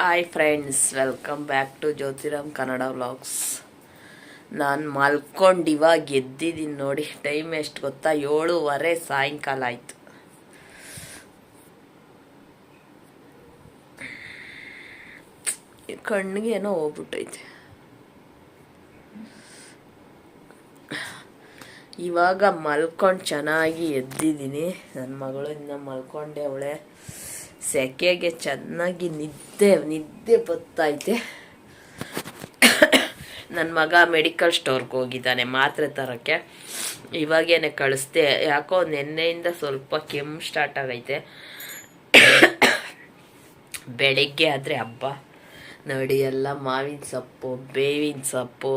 Hi friends welcome back to Jyothiram Kannada vlogs ನಾನು ಮಲ್ಕೊಂಡು ಇವಾಗ ಎದ್ದಿದ್ದೀನಿ ನೋಡಿ ಟೈಮ್ ಎಷ್ಟು ಗೊತ್ತಾ? ಏಳುವರೆ ಸಾಯಂಕಾಲ ಆಯಿತು. ಕಣ್ಣಿಗೆ ಏನೋ ಹೋಗ್ಬಿಟ್ಟೈತೆ. ಇವಾಗ ಮಲ್ಕೊಂಡು ಚೆನ್ನಾಗಿ ಎದ್ದಿದ್ದೀನಿ. ನನ್ನ ಮಗಳು ಇನ್ನು ಮಲ್ಕೊಂಡೆ ಅವಳೆ. ಸೆಕೆಗೆ ಚೆನ್ನಾಗಿ ನಿದ್ದೆ ನಿದ್ದೆ ಬತ್ತೈತೆ ನನ್ನ ಮಗ ಮೆಡಿಕಲ್ ಸ್ಟೋರ್ಗೆ ಹೋಗಿದ್ದಾನೆ, ಮಾತ್ರೆ ತರೋಕ್ಕೆ. ಇವಾಗೇನೆ ಕಳಿಸ್ದೆ. ಯಾಕೋ ನಿನ್ನೆಯಿಂದ ಸ್ವಲ್ಪ ಕೆಮ್ಮು ಸ್ಟಾರ್ಟ್ ಆಗೈತೆ. ಬೆಳಿಗ್ಗೆ ಆದರೆ ಹಬ್ಬ. ನೋಡಿ, ಎಲ್ಲ ಮಾವಿನ ಸೊಪ್ಪು, ಬೇವಿನ ಸೊಪ್ಪು.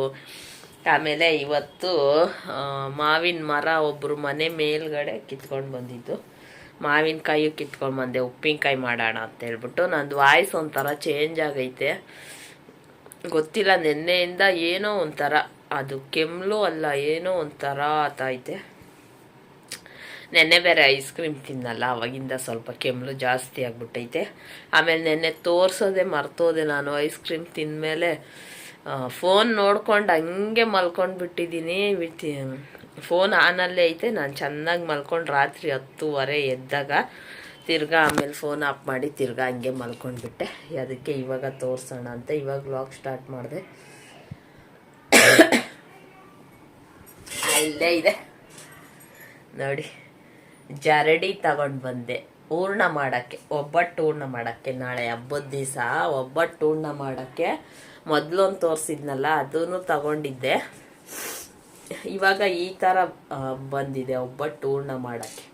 ಆಮೇಲೆ ಇವತ್ತು ಮಾವಿನ ಮರ ಒಬ್ಬರು ಮನೆ ಮೇಲ್ಗಡೆ ಕಿತ್ಕೊಂಡು ಬಂದಿದ್ದು. ಮಾವಿನಕಾಯಿ ಕಿತ್ಕೊಂಡು ಬಂದೆ, ಉಪ್ಪಿನಕಾಯಿ ಮಾಡೋಣ ಅಂತ ಹೇಳ್ಬಿಟ್ಟು. ನಂದು ವಾಯ್ಸ್ ಒಂಥರ ಚೇಂಜ್ ಆಗೈತೆ. ಗೊತ್ತಿಲ್ಲ, ನಿನ್ನೆಯಿಂದ ಏನೋ ಒಂಥರ, ಅದು ಕೆಮ್ಮಲು ಅಲ್ಲ, ಏನೋ ಒಂಥರ ಆತೈತೆ. ನೆನ್ನೆ ಬೇರೆ ಐಸ್ ಕ್ರೀಮ್ ತಿನ್ನಲ್ಲ, ಅವಾಗಿಂದ ಸ್ವಲ್ಪ ಕೆಮ್ಮಲು ಜಾಸ್ತಿ ಆಗ್ಬಿಟ್ಟೈತೆ. ಆಮೇಲೆ ನೆನ್ನೆ ತೋರಿಸೋದೆ, ಮರ್ತೋದೆ ನಾನು ಐಸ್ ಕ್ರೀಮ್ ತಿಂದಮೇಲೆ. ಫೋನ್ ನೋಡ್ಕೊಂಡು ಹಂಗೆ ಮಲ್ಕೊಂಡು ಬಿಟ್ಟಿದ್ದೀನಿ ಬಿಟ್ಟು ಫೋನ್ ಆನಲ್ಲೇ ಐತೆ. ನಾನು ಚೆನ್ನಾಗಿ ಮಲ್ಕೊಂಡು ರಾತ್ರಿ ಹತ್ತುವರೆ ಎದ್ದಾಗ ತಿರ್ಗಾ ಆಮೇಲೆ ಫೋನ್ ಆಫ್ ಮಾಡಿ ತಿರ್ಗಾ ಹಂಗೆ ಮಲ್ಕೊಂಡ್ಬಿಟ್ಟೆ. ಅದಕ್ಕೆ ಇವಾಗ ತೋರಿಸೋಣ ಅಂತ ಇವಾಗ ವ್ಲಾಗ್ ಸ್ಟಾರ್ಟ್ ಮಾಡಿದೆ. ಇಲ್ಲೇ ಇದೆ. ನೋಡಿ, ಜರಡಿ ತಗೊಂಡು ಬಂದೆ ಹೂರ್ಣ ಮಾಡೋಕ್ಕೆ. ಒಬ್ಬಟ್ಟು ಹೂರ್ಣ ಮಾಡೋಕ್ಕೆ. ನಾಳೆ ಹಬ್ಬದ ದಿವಸ ಒಬ್ಬಟ್ಟು ಹೂರ್ಣ ಮಾಡೋಕ್ಕೆ ಮೊದಲೊಂದು ತೋರಿಸಿದ್ನಲ್ಲ ಅದೂ ತಗೊಂಡಿದ್ದೆ. ಇವಾಗ ಈ ಥರ ಬಂದಿದೆ ಒಬ್ಬಟ್ಟು ಹೂರ್ಣ ಮಾಡೋಕ್ಕೆ.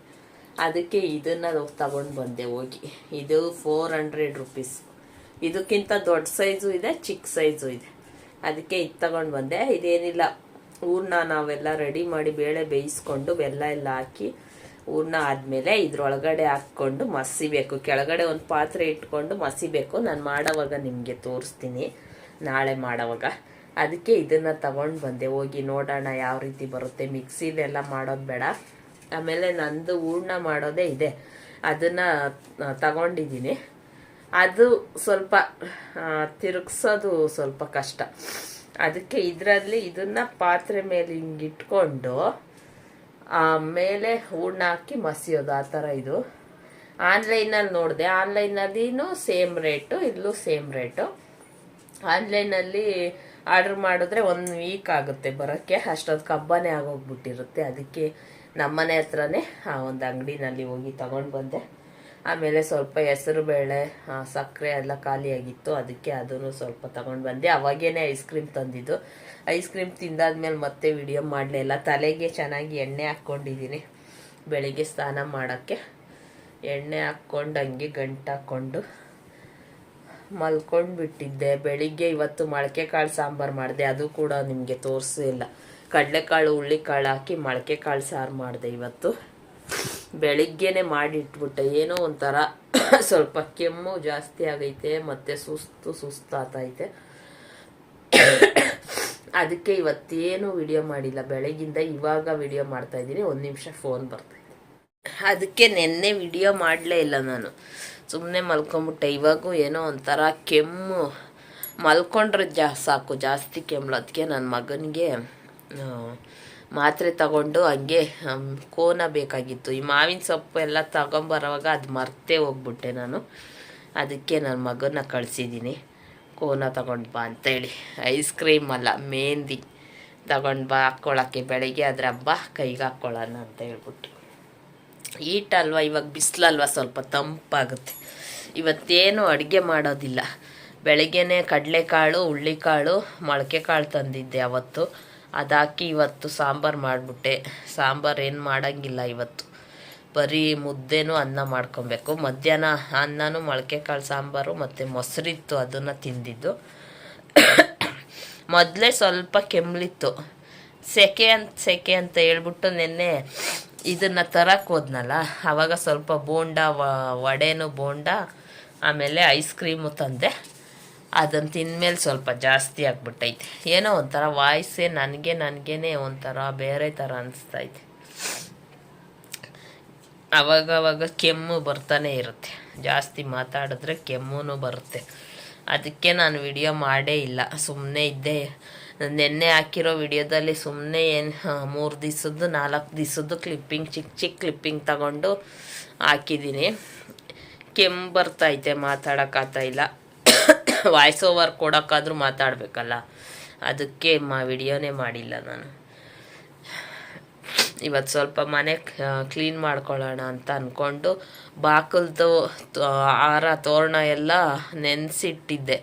ಅದಕ್ಕೆ ಇದನ್ನು ತಗೊಂಡು ಬಂದೆ ಹೋಗಿ. ಇದು ಫೋರ್ ಹಂಡ್ರೆಡ್ ರುಪೀಸ್ ಇದಕ್ಕಿಂತ ದೊಡ್ಡ ಸೈಜು ಇದೆ, ಚಿಕ್ಕ ಸೈಜು ಇದೆ. ಅದಕ್ಕೆ ಇದು ತಗೊಂಡು ಬಂದೆ. ಇದೇನಿಲ್ಲ ಹೂರ್ಣ ನಾವೆಲ್ಲ ರೆಡಿ ಮಾಡಿ ಬೇಳೆ ಬೇಯಿಸ್ಕೊಂಡು ಬೆಲ್ಲ ಎಲ್ಲ ಹಾಕಿ ಹೂರ್ಣ ಆದಮೇಲೆ ಇದ್ರೊಳಗಡೆ ಹಾಕ್ಕೊಂಡು ಮಸಿಬೇಕು ಕೆಳಗಡೆ ಒಂದು ಪಾತ್ರೆ ಇಟ್ಕೊಂಡು ಮಸಿಬೇಕು ನಾನು ಮಾಡೋವಾಗ ನಿಮಗೆ ತೋರಿಸ್ತೀನಿ. ನಾಳೆ ಮಾಡೋವಾಗ. ಅದಕ್ಕೆ ಇದನ್ನು ತಗೊಂಡು ಬಂದೆ. ಹೋಗಿ ನೋಡೋಣ ಯಾವ ರೀತಿ ಬರುತ್ತೆ. ಮಿಕ್ಸಿದೆಲ್ಲ ಮಾಡೋದು ಬೇಡ. ಆಮೇಲೆ ನಂದು ಹೂರ್ಣ ಮಾಡೋದೇ ಇದೆ. ಅದನ್ನು ತಗೊಂಡಿದ್ದೀನಿ. ಅದು ಸ್ವಲ್ಪ ತಿರುಗ್ಸೋದು ಸ್ವಲ್ಪ ಕಷ್ಟ. ಅದಕ್ಕೆ ಇದರಲ್ಲಿ ಇದನ್ನ ಪಾತ್ರೆ ಮೇಲೆ ಹಿಂಗೆ ಇಟ್ಕೊಂಡು, ಆಮೇಲೆ ಹೂರ್ಣ ಹಾಕಿ ಮಸಿಯೋದು. ಆ ಥರ ಇದು. ಆನ್ಲೈನಲ್ಲಿ ನೋಡಿದೆ. ಆನ್ಲೈನಲ್ಲಿನೂ ಸೇಮ್ ರೇಟು, ಇಲ್ಲೂ ಸೇಮ್ ರೇಟು. ಆನ್ಲೈನಲ್ಲಿ ಆರ್ಡ್ರ್ ಮಾಡಿದ್ರೆ ಒಂದು ವೀಕ್ ಆಗುತ್ತೆ ಬರೋಕ್ಕೆ. ಅಷ್ಟೊಂದು ಕಬ್ಬನೇ ಆಗೋಗ್ಬಿಟ್ಟಿರುತ್ತೆ. ಅದಕ್ಕೆ ನಮ್ಮನೆ ಹತ್ರನೇ ಆ ಒಂದು ಅಂಗಡಿನಲ್ಲಿ ಹೋಗಿ ತಗೊಂಡು ಬಂದೆ. ಆಮೇಲೆ ಸ್ವಲ್ಪ ಹೆಸರು ಬೇಳೆ ಸಕ್ಕರೆ ಎಲ್ಲ ಖಾಲಿಯಾಗಿತ್ತು. ಅದಕ್ಕೆ ಅದನ್ನು ಸ್ವಲ್ಪ ತಗೊಂಡು ಬಂದೆ. ಅವಾಗೇನೆ ಐಸ್ ಕ್ರೀಮ್ ತಂದಿದ್ದು. ಐಸ್ ಕ್ರೀಮ್ ತಿಂದಾದ್ಮೇಲೆ ಮತ್ತೆ ವಿಡಿಯೋ ಮಾಡಲಿಲ್ಲ ತಲೆಗೆ ಚೆನ್ನಾಗಿ ಎಣ್ಣೆ ಹಾಕ್ಕೊಂಡಿದ್ದೀನಿ ಬೆಳಿಗ್ಗೆ ಸ್ನಾನ ಮಾಡೋಕ್ಕೆ. ಎಣ್ಣೆ ಹಾಕ್ಕೊಂಡು ಹಂಗೆ ಗಂಟು ಹಾಕ್ಕೊಂಡು ಮಲ್ಕೊಂಡು ಬಿಟ್ಟಿದ್ದೆ ಬೆಳಿಗ್ಗೆ ಇವತ್ತು ಮೊಳಕೆ ಕಾಳು ಸಾಂಬಾರು ಮಾಡಿದೆ. ಅದು ಕೂಡ ನಿಮಗೆ ತೋರಿಸಿಲ್ಲ ಕಡಲೆಕಾಳು ಹುಳ್ಳಿಕಾಳು ಹಾಕಿ ಮೊಳಕೆ ಕಾಳು ಸಾರು ಮಾಡಿದೆ ಇವತ್ತು. ಬೆಳಿಗ್ಗೆನೆ ಮಾಡಿಟ್ಬಿಟ್ಟೆ. ಏನೋ ಒಂಥರ ಸ್ವಲ್ಪ ಕೆಮ್ಮು ಜಾಸ್ತಿ ಆಗೈತೆ, ಮತ್ತು ಸುಸ್ತು ಸುಸ್ತಾತೈತೆ. ಅದಕ್ಕೆ ಇವತ್ತೇನು ವಿಡಿಯೋ ಮಾಡಿಲ್ಲ. ಬೆಳಗಿಂದ ಇವಾಗ ವಿಡಿಯೋ ಮಾಡ್ತಾ ಇದ್ದೀನಿ. ಒಂದು ನಿಮಿಷ ಫೋನ್ ಬರ್ತೈತೆ ಅದಕ್ಕೆ ನಿನ್ನೆ ವಿಡಿಯೋ ಮಾಡಲೇ ಇಲ್ಲ ನಾನು. ಸುಮ್ಮನೆ ಮಲ್ಕೊಂಬಿಟ್ಟೆ. ಇವಾಗೂ ಏನೋ ಒಂಥರ ಕೆಮ್ಮು. ಮಲ್ಕೊಂಡ್ರೆ ಜಾ, ಸಾಕು. ಜಾಸ್ತಿ ಕೆಮ್ಮಲು ಅದಕ್ಕೆ ನನ್ನ ಮಗನಿಗೆ ಮಾತ್ರೆ ತಗೊಂಡು ಹಂಗೆ ಕೋನ ಬೇಕಾಗಿತ್ತು. ಈ ಮಾವಿನ ಸೊಪ್ಪು ಎಲ್ಲ ತಗೊಂಬರೋವಾಗ ಅದು ಮರ್ತೇ ಹೋಗ್ಬಿಟ್ಟೆ ನಾನು. ಅದಕ್ಕೆ ನನ್ನ ಮಗನ ಕಳಿಸಿದ್ದೀನಿ. ಕೋನ ತಗೊಂಡು ಬಾ ಅಂತೇಳಿ. ಐಸ್ ಕ್ರೀಮ್ ಅಲ್ಲ, ಮೆಹಂದಿ ತಗೊಂಡು ಬಾ ಹಾಕ್ಕೊಳ್ಳೋಕ್ಕೆ ಬೆಳಗ್ಗೆ ಅದ್ರ ಹಬ್ಬ, ಕೈಗೆ ಹಾಕ್ಕೊಳ್ಳೋಣ ಅಂತ ಹೇಳ್ಬಿಟ್ಟು. ಈಟ್ ಅಲ್ವಾ, ಇವಾಗ ಬಿಸಿಲಲ್ವಾ, ಸ್ವಲ್ಪ ತಂಪಾಗುತ್ತೆ. ಇವತ್ತೇನು ಅಡುಗೆ ಮಾಡೋದಿಲ್ಲ. ಬೆಳಗ್ಗೆನೇ ಕಡಲೆಕಾಳು ಹುಳ್ಳಿಕಾಳು ಮೊಳಕೆ ಕಾಳು ತಂದಿದ್ದೆ ಅವತ್ತು. ಅದಾಕಿ ಇವತ್ತು ಸಾಂಬಾರು ಮಾಡಿಬಿಟ್ಟೆ. ಸಾಂಬಾರು ಏನು ಮಾಡೋಂಗಿಲ್ಲ ಇವತ್ತು. ಬರೀ ಮುದ್ದೆನೂ ಅನ್ನ ಮಾಡ್ಕೊಬೇಕು. ಮಧ್ಯಾಹ್ನ ಅನ್ನನೂ ಮೊಳಕೆ ಕಾಳು ಸಾಂಬಾರು ಮತ್ತು ಮೊಸರಿತ್ತು, ಅದನ್ನು ತಿಂದಿದ್ದು. ಮೊದಲೇ ಸ್ವಲ್ಪ ಕೆಮ್ಮಲಿತ್ತು ಸೆಕೆ ಅಂತ ಸೆಕೆ ಅಂತ ಹೇಳ್ಬಿಟ್ಟು ನಿನ್ನೆ ಇದನ್ನು ತರಕ್ಕೆ ಹೋದ್ನಲ್ಲ ಆವಾಗ ಸ್ವಲ್ಪ ಬೋಂಡ ವಡೆನು ಬೋಂಡ, ಆಮೇಲೆ ಐಸ್ ಕ್ರೀಮು ತಂದೆ. ಅದನ್ನು ತಿಂದಮೇಲೆ ಸ್ವಲ್ಪ ಜಾಸ್ತಿ ಆಗ್ಬಿಟ್ಟೈತೆ. ಏನೋ ಒಂಥರ ವಾಯ್ಸೇ ನನಗೆ ನನಗೇನೆ ಒಂಥರ ಬೇರೆ ಥರ ಅನಿಸ್ತೈತೆ ಅವಾಗ ಅವಾಗ ಕೆಮ್ಮು ಬರ್ತಾನೆ ಇರುತ್ತೆ. ಜಾಸ್ತಿ ಮಾತಾಡಿದ್ರೆ ಕೆಮ್ಮು ಬರುತ್ತೆ. ಅದಕ್ಕೆ ನಾನು ವಿಡಿಯೋ ಮಾಡೇ ಇಲ್ಲ. ಸುಮ್ಮನೆ ಇದ್ದೆ ನಿನ್ನೆ ಹಾಕಿರೋ ವಿಡಿಯೋದಲ್ಲಿ ಸುಮ್ಮನೆ ಏನು ಮೂರು ದಿವಸದ್ದು, ನಾಲ್ಕು ದಿವಸದ್ದು ಕ್ಲಿಪ್ಪಿಂಗ್ ಚಿಕ್ಕ ಚಿಕ್ಕ ಕ್ಲಿಪ್ಪಿಂಗ್ ತಗೊಂಡು ಹಾಕಿದ್ದೀನಿ. ಕೆಮ್ಮು ಬರ್ತೈತೆ ಮಾತಾಡೋಕ್ಕಾಗ್ತಾಯಿಲ್ಲ ವಾಯ್ಸ್ ಓವರ್ ಕೊಡೋಕ್ಕಾದ್ರೂ ಮಾತಾಡಬೇಕಲ್ಲ. ಅದಕ್ಕೆ ಮಾ ವಿಡಿಯೋನೇ ಮಾಡಿಲ್ಲ ನಾನು. ಇವತ್ತು ಸ್ವಲ್ಪ ಮನೆ ಕ್ಲೀನ್ ಮಾಡ್ಕೊಳ್ಳೋಣ ಅಂತ ಅಂದ್ಕೊಂಡು ಬಾಕಲ್ದು ಆರ ತೋರಣ ಎಲ್ಲ ನೆನೆಸಿಟ್ಟಿದ್ದೆ.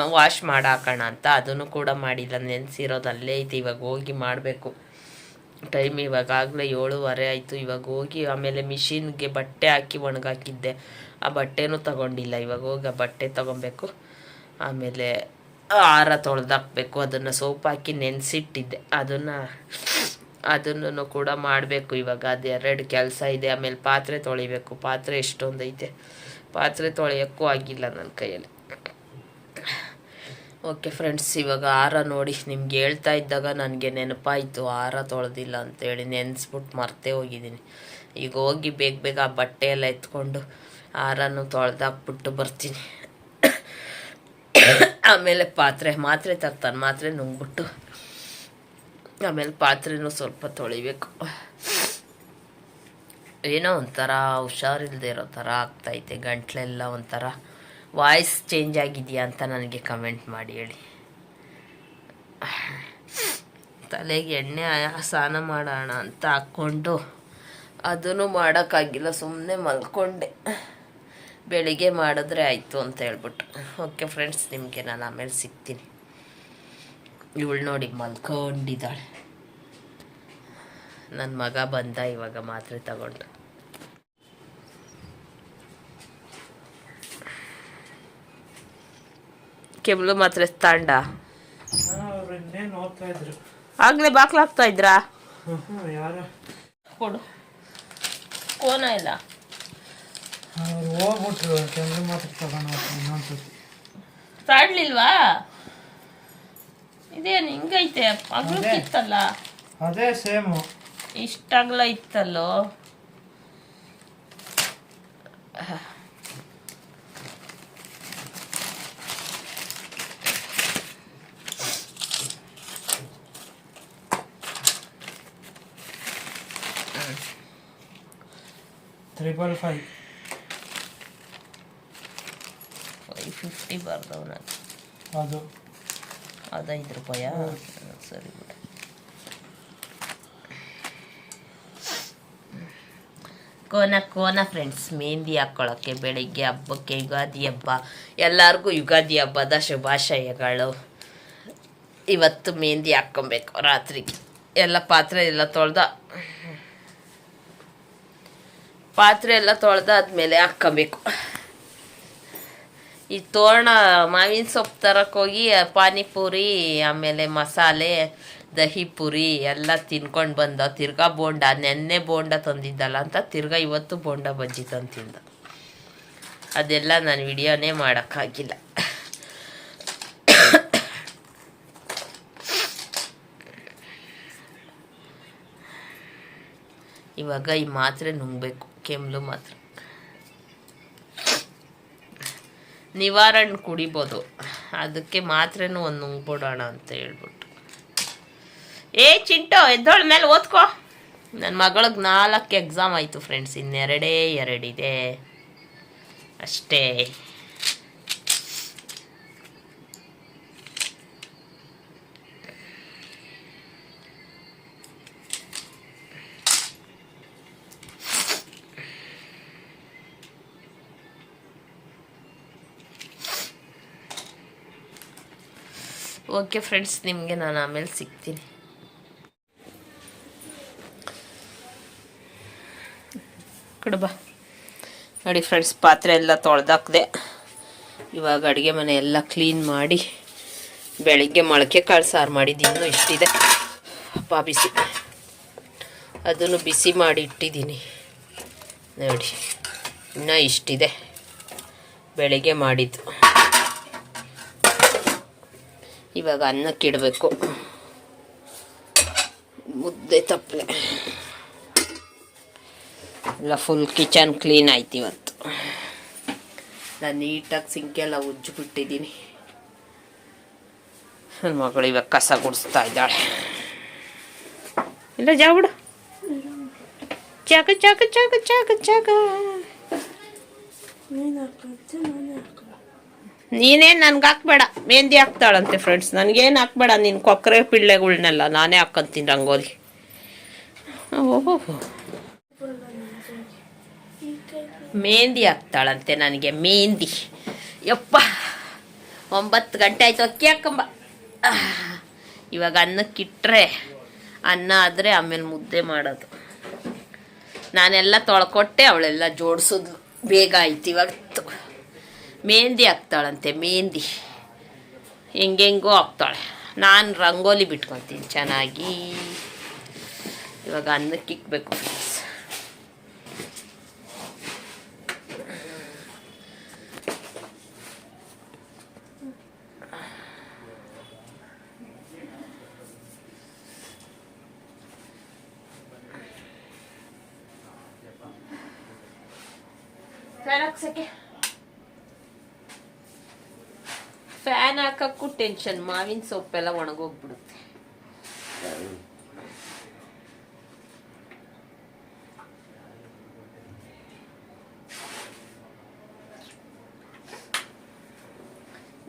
ವಾಶ್ ಮಾಡಾಕೋಣ ಅಂತ ಅದನ್ನು ಕೂಡ ಮಾಡಿಲ್ಲ. ನೆನೆಸಿರೋದಲ್ಲೇ ಐತೆ, ಇವಾಗ ಹೋಗಿ ಮಾಡಬೇಕು. ಟೈಮ್ ಇವಾಗಾಗಲೇ ಏಳುವರೆ ಆಯಿತು. ಇವಾಗ ಹೋಗಿ ಆಮೇಲೆ ಮಿಷಿನ್ಗೆ ಬಟ್ಟೆ ಹಾಕಿ ಒಣಗಾಕಿದ್ದೆ. ಆ ಬಟ್ಟೆನೂ ತಗೊಂಡಿಲ್ಲ. ಇವಾಗ ಹೋಗಿ ಆ ಬಟ್ಟೆ ತೊಗೊಬೇಕು. ಆಮೇಲೆ ಆರ ತೊಳೆದಾಕ್ಬೇಕು. ಅದನ್ನು ಸೋಪ್ ಹಾಕಿ ನೆನೆಸಿಟ್ಟಿದ್ದೆ. ಅದನ್ನು ಅದನ್ನು ಕೂಡ ಮಾಡಬೇಕು. ಇವಾಗ ಅದೆರಡು ಕೆಲಸ ಇದೆ. ಆಮೇಲೆ ಪಾತ್ರೆ ತೊಳಿಬೇಕು. ಪಾತ್ರೆ ಎಷ್ಟೊಂದೈತೆ. ಪಾತ್ರೆ ತೊಳೆಯೋಕ್ಕೂ ಆಗಿಲ್ಲ ನನ್ನ ಕೈಯಲ್ಲಿ. ಓಕೆ ಫ್ರೆಂಡ್ಸ್, ಇವಾಗ ಹಾರ ನೋಡಿ ನಿಮ್ಗೆ ಹೇಳ್ತಾ ಇದ್ದಾಗ ನನಗೆ ನೆನಪಾಯಿತು. ಹಾರ ತೊಳೆದಿಲ್ಲ ಅಂತೇಳಿ ನೆನೆಸ್ಬಿಟ್ಟು ಮರ್ತೇ ಹೋಗಿದ್ದೀನಿ. ಈಗ ಹೋಗಿ ಬೇಗ ಬೇಗ ಆ ಬಟ್ಟೆ ಎಲ್ಲ ಎತ್ಕೊಂಡು ಹಾರನ್ನು ತೊಳೆದಾಕ್ಬಿಟ್ಟು ಬರ್ತೀನಿ. ಆಮೇಲೆ ಪಾತ್ರೆ, ಮಾತ್ರೆ ತರ್ತಾನೆ, ಮಾತ್ರೆ ನುಂಗ್ಬಿಟ್ಟು ಆಮೇಲೆ ಪಾತ್ರೆನೂ ಸ್ವಲ್ಪ ತೊಳಿಬೇಕು. ಏನೋ ಒಂಥರ ಹುಷಾರಿಲ್ಲದೆ ಇರೋ ಥರ ಆಗ್ತೈತೆ, ಗಂಟ್ಲೆಲ್ಲ ಒಂಥರ. ವಾಯ್ಸ್ ಚೇಂಜ್ ಆಗಿದೆಯಾ ಅಂತ ನನಗೆ ಕಮೆಂಟ್ ಮಾಡಿ ಹೇಳಿ. ತಲೆಗೆ ಎಣ್ಣೆ ಸ್ನಾನ ಮಾಡೋಣ ಅಂತ ಹಾಕ್ಕೊಂಡು ಅದನ್ನು ಮಾಡೋಕ್ಕಾಗಿಲ್ಲ ಸುಮ್ಮನೆ ಮಲ್ಕೊಂಡೆ. ಬೆಳಿಗ್ಗೆ ಮಾಡಿದ್ರೆ ಆಯಿತು ಅಂತ ಹೇಳ್ಬಿಟ್ಟು. ಓಕೆ ಫ್ರೆಂಡ್ಸ್, ನಿಮಗೆ ನಾನು ಆಮೇಲೆ ಸಿಗ್ತೀನಿ. ಇವಳು ನೋಡಿ ಮಲ್ಕೊಂಡಿದ್ದಾಳೆ. ನನ್ನ ಮಗ ಬಂದ, ಇವಾಗ ಮಾತ್ರೆ ತಗೊಂಡು. ಕೆಮ್ಲು ಮಾತ್ರ ತಾಂಡ. ಇದ್ರು. ಆಗ್ಲೇ ಬಾಕ್ಲಾಗ್ತಾ ಇದ್ರಾ? ಕೊಡು. ಕೋನ ಇಲ್ಲ. ಹೋಗ್ಬಿಟ್ರು ಮಾತ್ರ ತಗೊಂಡು ತಾಡ್ಲಿಲ್ವಾ? ಇದೇನು ಹಿಂಗೈತೆ? ಅಗ್ಲಕ್ಕಿತ್ತಲ್ಲ ಅದೇ. ಸೇಮು. ಇಷ್ಟಾಗ್ಲ ಇತ್ತಲ್ಲೋ? ತ್ರಿಬಲ್ ಫೈವ್ ಫೈವ್ ಫಿಫ್ಟಿ ಬರ್ದವ್ ನಾನು ಅದು. ಅದೈದು ರೂಪಾಯ? ಸರಿ ಬಿಡಿ. ಕೋನ ಕೋನ ಫ್ರೆಂಡ್ಸ್ ಮೆಹಂದಿ ಹಾಕ್ಕೊಳ್ಳೋಕ್ಕೆ ಬೆಳಿಗ್ಗೆ ಹಬ್ಬಕ್ಕೆ ಯುಗಾದಿ ಹಬ್ಬ. ಎಲ್ಲರಿಗೂ ಯುಗಾದಿ ಹಬ್ಬದ ಶುಭಾಶಯಗಳು. ಇವತ್ತು ಮೆಹಂದಿ ಹಾಕ್ಕೊಬೇಕು ರಾತ್ರಿಗೆ. ಎಲ್ಲ ಪಾತ್ರೆ ಎಲ್ಲ ತೊಳ್ದ. ಪಾತ್ರೆ ಎಲ್ಲ ತೊಳೆದಾದ್ಮೇಲೆ ಹಾಕ್ಕೋಬೇಕು. ಈ ತೋರಣ ಮಾವಿನ ಸೊಪ್ಪು ತರಕ್ಕೋಗಿ ಪಾನಿಪುರಿ, ಆಮೇಲೆ ಮಸಾಲೆ, ದಹಿ ಪುರಿ ಎಲ್ಲ ತಿನ್ಕೊಂಡು ಬಂದ, ತಿರ್ಗಾ ಬೋಂಡ, ನೆನ್ನೆ ಬೋಂಡ ತಂದಿದ್ದಲ್ಲ ಅಂತ ತಿರ್ಗಾ ಇವತ್ತು ಬೋಂಡ ಬಜ್ಜಿ ತಂದು ತಿಂದ ಅದೆಲ್ಲ ನಾನು ವಿಡಿಯೋನೇ ಮಾಡೋಕ್ಕಾಗಿಲ್ಲ. ಇವಾಗ ಈ ಮಾತ್ರೆ ನುಂಗ್ಬೇಕು. ಕೆಮ್ಲು ಮಾತ್ರ. ನಿವಾರಣೆ ಕುಡಿಬೋದು. ಅದಕ್ಕೆ ಮಾತ್ರೆನೂ ಒಂದು ನುಂಗ್ಬಿಡೋಣ ಅಂತ ಹೇಳ್ಬಿಟ್ಟು. ಏ ಚಿಂಟೋ, ಎದ್ದೋಳ ಮೇಲೆ ಓದ್ಕೋ. ನನ್ನ ಮಗಳಿಗೆ ನಾಲ್ಕು ಎಕ್ಸಾಮ್ ಆಯಿತು ಫ್ರೆಂಡ್ಸ್ ಇನ್ನೆರಡೇ ಎರಡಿದೆ. ಅಷ್ಟೇ. ಓಕೆ ಫ್ರೆಂಡ್ಸ್ ನಿಮಗೆ ನಾನು ಆಮೇಲೆ ಸಿಗ್ತೀನಿ. ಕಡಬ ನೋಡಿ ಫ್ರೆಂಡ್ಸ್ ಪಾತ್ರೆ ಎಲ್ಲ ತೊಳೆದಾಕ್ದೆ. ಇವಾಗ ಅಡುಗೆ ಮನೆ ಎಲ್ಲ ಕ್ಲೀನ್ ಮಾಡಿ ಬೆಳಿಗ್ಗೆ ಮೊಳಕೆ ಕಾಳು ಸಾರು ಮಾಡಿದ್ದು, ಇನ್ನೂ ಇಷ್ಟಿದೆ. ಅಪ್ಪ, ಬಿಸಿ. ಅದನ್ನು ಬಿಸಿ ಮಾಡಿ ಇಟ್ಟಿದ್ದೀನಿ. ನೋಡಿ, ಇನ್ನೂ ಇಷ್ಟಿದೆ. ಬೆಳಿಗ್ಗೆ ಮಾಡಿದ್ದು. ಇವಾಗ ಅನ್ನಕ್ಕೆ ಇಡಬೇಕು. ಮುದ್ದೆ ತಪ್ಪಲೆ. ಎಲ್ಲ ಫುಲ್ ಕಿಚನ್ ಕ್ಲೀನ್ ಆಯ್ತು ಇವತ್ತು. ನಾನು ನೀಟಾಗಿ ಸಿಂಕೆಲ್ಲ ಉಜ್ಜಿಬಿಟ್ಟಿದ್ದೀನಿ. ನನ್ನ ಮಗಳು ಇವಾಗ ಕಸ ಗುಡಿಸ್ತಾ ಇದ್ದಾಳೆ. ಇಲ್ಲ ಜಾಬಿಡು ಚಾಕ ಚಾಕ ಚಾಕ ಚಾಕ ಚಾಕ ನೀನೇನು ನನ್ಗೆ ಹಾಕ್ಬೇಡ. ಮೆಹಂದಿ ಹಾಕ್ತಾಳಂತೆ ಫ್ರೆಂಡ್ಸ್ ನನಗೇನು ಹಾಕ್ಬೇಡ. ನಿನ್ನ ಕೊಕ್ಕರೆ ಪಿಳ್ಳೆಗಳನ್ನೆಲ್ಲ ನಾನೇ ಹಾಕ್ಕಂತೀನಿ ರಂಗೋಲಿ. ಓಹೋ. ಮೆಹಂದಿ ಹಾಕ್ತಾಳಂತೆ ನನಗೆ, ಮೆಹಂದಿ. ಯಪ್ಪ. ಒಂಬತ್ತು ಗಂಟೆ ಆಯಿತು, ಅಕ್ಕಿ ಹಾಕಂಬ. ಇವಾಗ ಅನ್ನಕ್ಕಿಟ್ರೆ, ಅನ್ನ ಆದರೆ ಆಮೇಲೆ ಮುದ್ದೆ ಮಾಡೋದು. ನಾನೆಲ್ಲ ತೊಳ್ಕೊಟ್ಟೆ, ಅವಳೆಲ್ಲ ಜೋಡಿಸೋದು ಬೇಗ ಆಯ್ತು ಇವತ್ತು. ಮೆಹಂದಿ ಹಾಕ್ತಾಳಂತೆ ಮೆಹಂದಿ. ಹೆಂಗೆಂಗೋ ಹಾಕ್ತಾಳೆ. ನಾನು ರಂಗೋಲಿ ಬಿಟ್ಕೊತೀನಿ ಚೆನ್ನಾಗಿ. ಇವಾಗ ಅನ್ನಕ್ಕೆ ಇಕ್ಬೇಕು. ಟೆನ್ಷನ್ ಮಾವಿನ ಸೊಪ್ಪೆಲ್ಲ ಒಣಗೋಗ್ಬಿಡುತ್ತೆ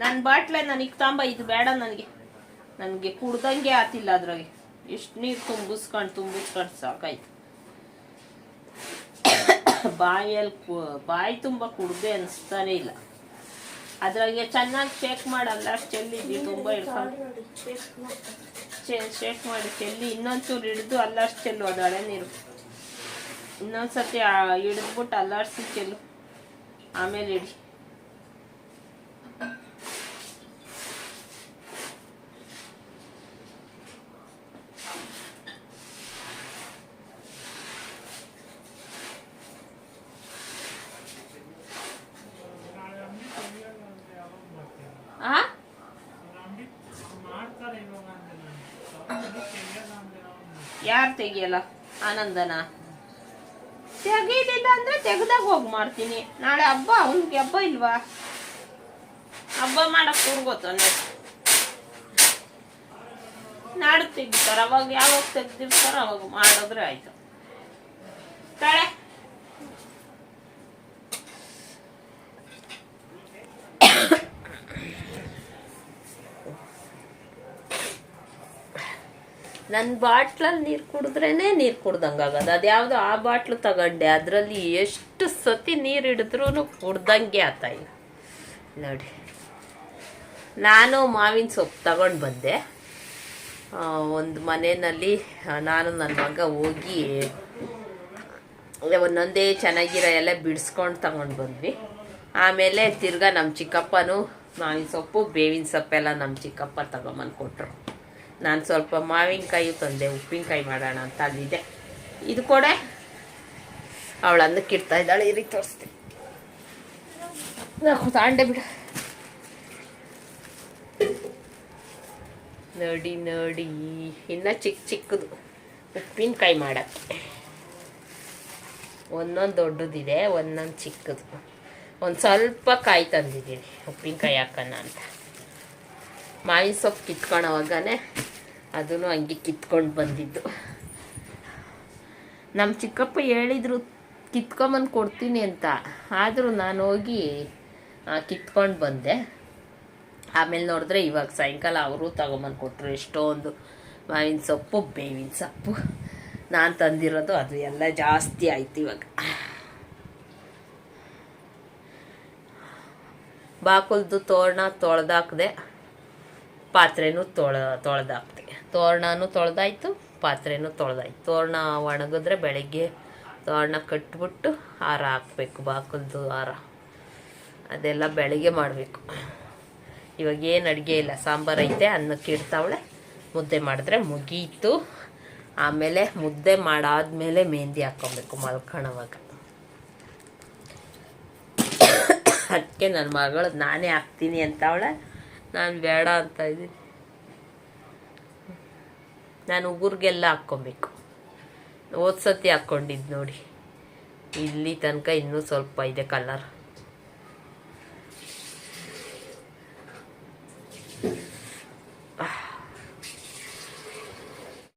ನನ್ನ ಬಾಟ್ಲೆ ನನಗೆ ತಾಂಬ, ಇದು ಬೇಡ ನನಗೆ. ನನಗೆ ಕುಡ್ದಂಗೆ ಆತಿಲ್ಲ ಅದ್ರಾಗೆ. ಎಷ್ಟು ನೀರು ತುಂಬಿಸ್ಕೊಂಡು ತುಂಬಿಸ್ಕೊಂಡು ಸಾಕಾಯ್ತು. ಬಾಯಲ್ಲಿ ಬಾಯಿ ತುಂಬ ಕುಡ್ದೆ ಅನಿಸ್ತಾನೆ ಇಲ್ಲ. ಅದ್ರಾಗೆ ಚೆನ್ನಾಗಿ ಶೇಕ್ ಮಾಡಲ್ಲ ಚೆಲ್ಲಿದ್ವಿ ತುಂಬ ಇಡ್ಕೊಂಡು ಶೇಕ್ ಮಾಡಿ ಚೆಲ್ಲಿ ಇನ್ನೊಂಚೂರು ಹಿಡಿದು ಅಲ್ಲಾಡ್ಸಿ ಚೆಲ್ಲು ಅದು ಹಳೆ ನೀರು ಇನ್ನೊಂದ್ಸತಿ ಹಿಡಿದ್ಬಿಟ್ಟು ಅಲ್ಲಾಡ್ಸಿ ಚೆಲ್ಲು ಆಮೇಲೆ ಇಡಿ ಆ ಯಾರು ತೆಗಿಯಲ್ಲ? ಆನಂದನ? ತೆಗೀಲಿಲ್ಲ ಅಂದ್ರೆ ತೆಗ್ದಾಗ ಹೋಗಿ ಮಾಡ್ತೀನಿ. ನಾಳೆ ಹಬ್ಬ, ಅವ್ನಿಗೆ ಹಬ್ಬ ಇಲ್ವಾ? ಹಬ್ಬ ಮಾಡಕ್ ಕೂರ್ಗೋತಾನೆ ನಾಡು ತೆಗಿತಾರ, ಅವಾಗ ಯಾವಾಗ ತೆಗ್ದಿರ್ತಾರ ಅವಾಗ ಮಾಡಿದ್ರೆ ಆಯ್ತು ಕಳೆ ನನ್ನ ಬಾಟ್ಲಲ್ಲಿ ನೀರು ಕುಡಿದ್ರೇನೆ ನೀರು ಕುಡ್ದಂಗೆ ಅದು ಯಾವುದೋ ಆ ಬಾಟ್ಲು ತಗೊಂಡೆ. ಅದರಲ್ಲಿ ಎಷ್ಟು ಸತಿ ನೀರು ಹಿಡಿದ್ರೂ ಕುಡ್ದಂಗೆ ಆತ ಇಲ್ಲ ನೋಡಿ. ನಾನು ಮಾವಿನ ಸೊಪ್ಪು ತಗೊಂಡು ಬಂದೆ. ಒಂದು ಮನೆಯಲ್ಲಿ ನಾನು ನನ್ನ ಮಗ ಹೋಗಿ, ಒಂದೊಂದೇ ಚೆನ್ನಾಗಿರೋ ಎಲ್ಲ ಬಿಡಿಸ್ಕೊಂಡು ತಗೊಂಡು ಬಂದ್ವಿ. ಆಮೇಲೆ ತಿರ್ಗಾ ನಮ್ಮ ಚಿಕ್ಕಪ್ಪನೂ ಮಾವಿನ ಸೊಪ್ಪು, ಬೇವಿನ ಸೊಪ್ಪೆಲ್ಲ ನಮ್ಮ ಚಿಕ್ಕಪ್ಪ ತಗೊಂಬಂದು ಕೊಟ್ಟರು ನಾನು ಸ್ವಲ್ಪ ಮಾವಿನಕಾಯಿ ತಂದೆ, ಉಪ್ಪಿನಕಾಯಿ ಮಾಡೋಣ ಅಂತ ಅಲ್ಲಿದೆ ಇದು ಕೊಡೆ. ಅವಳು ಅನ್ನಕ್ಕೆ ಇಡ್ತಾ ಇದ್ದಾಳೆ ಇರಿ ತೋರಿಸ್ತೀನಿ. ನಾವು ತಾಂಡೆ ಬಿಡು. ನೋಡಿ ನೋಡಿ. ಇನ್ನ ಚಿಕ್ಕ ಚಿಕ್ಕದು. ಉಪ್ಪಿನಕಾಯಿ ಮಾಡಕ್ಕೆ. ಒಂದೊಂದು ದೊಡ್ಡದಿದೆ, ಒಂದೊಂದು ಚಿಕ್ಕದು. ಒಂದು ಸ್ವಲ್ಪ ಕಾಯಿ ತಂದಿದ್ದೀನಿ, ಉಪ್ಪಿನಕಾಯಿ ಹಾಕೋಣ ಅಂತ. ಮಾವಿನ ಸೊಪ್ಪು ಕಿತ್ಕೊಳ್ಳೋವಾಗನೇ ಅದನ್ನು ಹಂಗೆ ಕಿತ್ಕೊಂಡು ಬಂದಿದ್ದು. ನಮ್ಮ ಚಿಕ್ಕಪ್ಪ ಹೇಳಿದ್ರು, ಕಿತ್ಕೊಂಬಂದು ಕೊಡ್ತೀನಿ ಅಂತ. ಆದರೂ ನಾನು ಹೋಗಿ ಕಿತ್ಕೊಂಡು ಬಂದೆ. ಆಮೇಲೆ ನೋಡಿದ್ರೆ ಇವಾಗ ಸಾಯಂಕಾಲ ಅವರು ತಗೊಂಬಂದು ಕೊಟ್ಟರು ಎಷ್ಟೊಂದು. ಮಾವಿನ ಸೊಪ್ಪು, ಬೇವಿನ ಸೊಪ್ಪು. ನಾನು ತಂದಿರೋದು ಅದು ಎಲ್ಲ ಜಾಸ್ತಿ ಆಯ್ತು ಇವಾಗ. ಬಾಕುಲ್ದು ತೋರಣ ತೊಳೆದಾಕ್ದೆ, ಪಾತ್ರೆನೂ ತೊಳ, ತೊಳೆದಾಕ್ದೆ. ತೋರಣನೂ ತೊಳೆದಾಯ್ತು, ಪಾತ್ರೆನೂ ತೊಳೆದಾಯ್ತು. ತೋರಣ ಒಣಗಿದ್ರೆ ಬೆಳಗ್ಗೆ ತೋರಣ ಕಟ್ಬಿಟ್ಟು ಹಾರ ಹಾಕ್ಬೇಕು, ಬಾಕುಲ್ದು ಹಾರ ಅದೆಲ್ಲ ಬೆಳಗ್ಗೆ ಮಾಡಬೇಕು. ಇವಾಗ ಏನು ಅಡುಗೆ ಇಲ್ಲ, ಸಾಂಬಾರು ಐತೆ, ಅನ್ನಕ್ಕೆ ಇಡ್ತಾವಳೆ. ಮುದ್ದೆ ಮಾಡಿದ್ರೆ ಮುಗೀತು. ಆಮೇಲೆ ಮುದ್ದೆ ಮಾಡಾದ್ಮೇಲೆ ಮೆಹಂದಿ ಹಾಕ್ಕೊಬೇಕು ಮಲ್ಕೊಳವಾಗ ಅದಕ್ಕೆ ನನ್ನ ಮಗಳು, ನಾನೇ ಹಾಕ್ತೀನಿ ಅಂತವಳೆ. ನಾನು ಬೇಡ ಅಂತ ಇದ್ದೀನಿ. ನಾನು ಉಗುರಿಗೆಲ್ಲ ಹಾಕ್ಕೊಬೇಕು. ಓದ್ಸತಿ ಸತಿ ಹಾಕ್ಕೊಂಡಿದ್ದು ನೋಡಿ. ಇಲ್ಲಿ ತನಕ ಇನ್ನೂ ಸ್ವಲ್ಪ ಇದೆ ಕಲರ್